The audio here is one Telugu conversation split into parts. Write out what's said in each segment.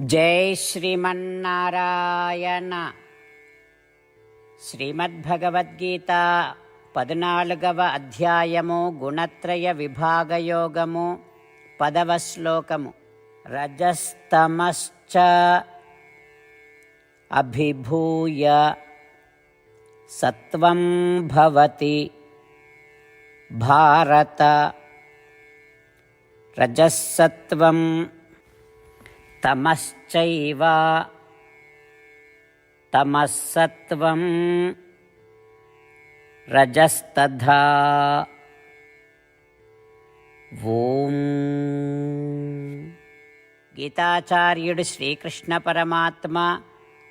జై శ్రీమన్నారాయణ. శ్రీమద్భగవద్గీత పద్నాలుగవ అధ్యాయము గుణత్రయ విభాగయోగము పదవ శ్లోకము. రజస్తమశ్చ అభిభూయ సత్వం భవతి భారత. రజసత్వం తమశ్చైవ తమసత్వం రజస్తథా ఓం గీతాచార్యుడు శ్రీకృష్ణ పరమాత్మ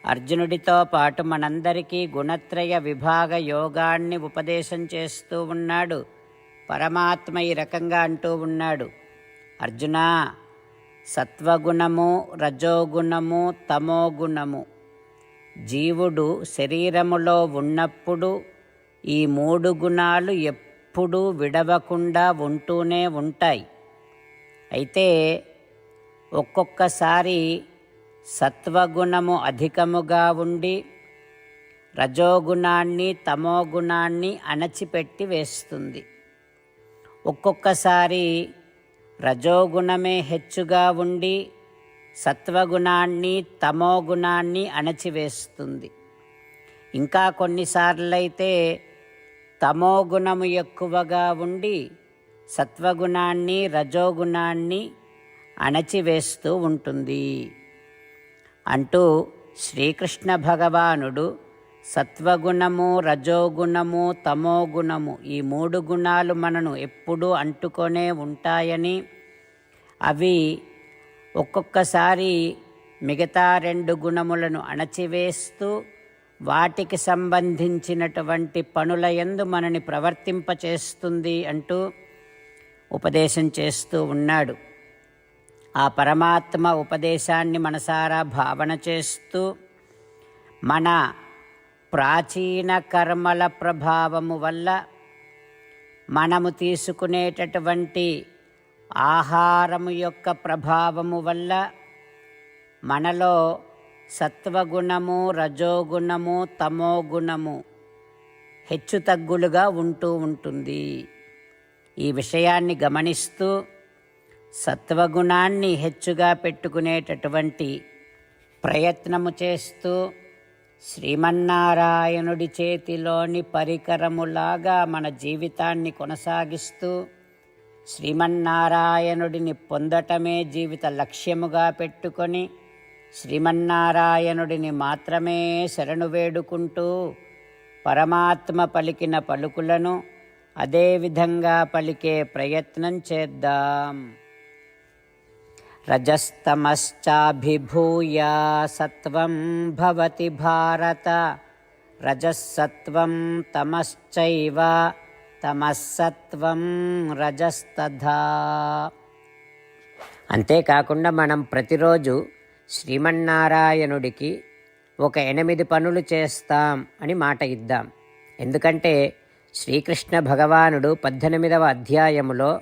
అర్జునుడితో పాటు మనందరికీ గుణత్రయ విభాగ యోగాన్ని ఉపదేశం చేస్తూ ఉన్నాడు. పరమాత్మ ఈ రకంగా అంటూ ఉన్నాడు. అర్జునా సత్వగుణము రజోగుణము తమోగుణము. జీవుడు శరీరములో ఉన్నప్పుడు ఈ మూడు గుణాలు ఎప్పుడూ విడవకుండా ఉంటూనే ఉంటాయి. అయితే ఒక్కొక్కసారి సత్వగుణము అధికముగా ఉండి రజోగుణాన్ని తమోగుణాన్ని అణచిపెట్టి వేస్తుంది. ఒక్కొక్కసారి రజోగుణమే హెచ్చుగా ఉండి సత్వగుణాన్ని తమోగుణాన్ని అణచివేస్తుంది. ఇంకా కొన్నిసార్లైతే తమోగుణము ఎక్కువగా ఉండి సత్వగుణాన్ని రజోగుణాన్ని అణచివేస్తూ ఉంటుంది. అంటూ శ్రీకృష్ణ భగవానుడు సత్వగుణము రజోగుణము తమోగుణము ఈ మూడు గుణాలు మనను ఎప్పుడూ అంటుకొనే ఉంటాయని అవి ఒక్కొక్కసారి మిగతా రెండు గుణములను అణచివేస్తూ వాటికి సంబంధించినటువంటి పనుల ఎందు మనని ప్రవర్తింపచేస్తుంది అంటూ ఉపదేశం చేస్తూ ఉన్నాడు. ఆ పరమాత్మ ఉపదేశాన్ని మనసారా భావన చేస్తూ మన ప్రాచీన కర్మల ప్రభావము వల్ల మనము తీసుకునేటటువంటి ఆహారము యొక్క ప్రభావము వల్ల మనలో సత్వగుణము రజోగుణము తమోగుణము హెచ్చుతగ్గులుగా ఉంటూ ఉంటుంది. ఈ విషయాన్ని గమనిస్తూ సత్వగుణాన్ని హెచ్చుగా పెట్టుకునేటటువంటి ప్రయత్నము చేస్తూ శ్రీమన్నారాయణుడి చేతిలోని పరికరములాగా మన జీవితాన్ని కొనసాగిస్తూ శ్రీమన్నారాయణుడిని పొందటమే జీవిత లక్ష్యముగా పెట్టుకొని శ్రీమన్నారాయణుడిని మాత్రమే శరణు వేడుకుంటూ పరమాత్మ పలికిన పలుకులను అదేవిధంగా పలికే ప్రయత్నం చేద్దాం. రజస్తమశ్చాభిభూయ సత్వం భవతి భారత రజస్సత్వం తమశ్చైవ తమస్సత్వం రజస్తథా. అంతేకాకుండా మనం ప్రతిరోజు శ్రీమన్నారాయణుడికి ఒక ఎనిమిది పనులు చేస్తాం అని మాట ఇద్దాం. ఎందుకంటే శ్రీకృష్ణ భగవానుడు పద్దెనిమిదవ అధ్యాయములో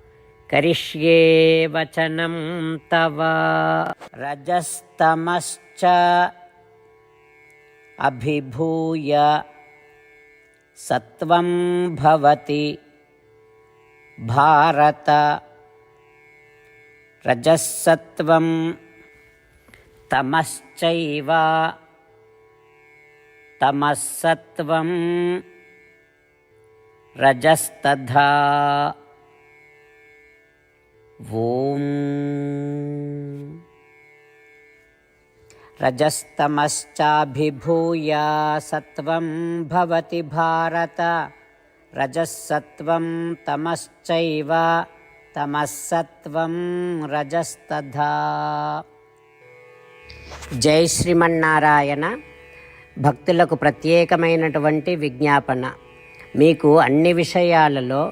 करिष्ये वचनं तव। रजस्तमश्च अभिभूय सत्वं भवति। भारत रजःसत्त्वं तमश्चैव। तमःसत्त्वं रजस्तधा ఓం. రజస్తమశ్చాభిభూయ సత్వం భవతి భారత రజస్సత్వం తమశ్చైవ తమస్సత్వం రజస్తథా. జై శ్రీమన్నారాయణ. భక్తులకు ప్రత్యేకమైనటువంటి విజ్ఞాపన. మీకు అన్ని విషయాలలో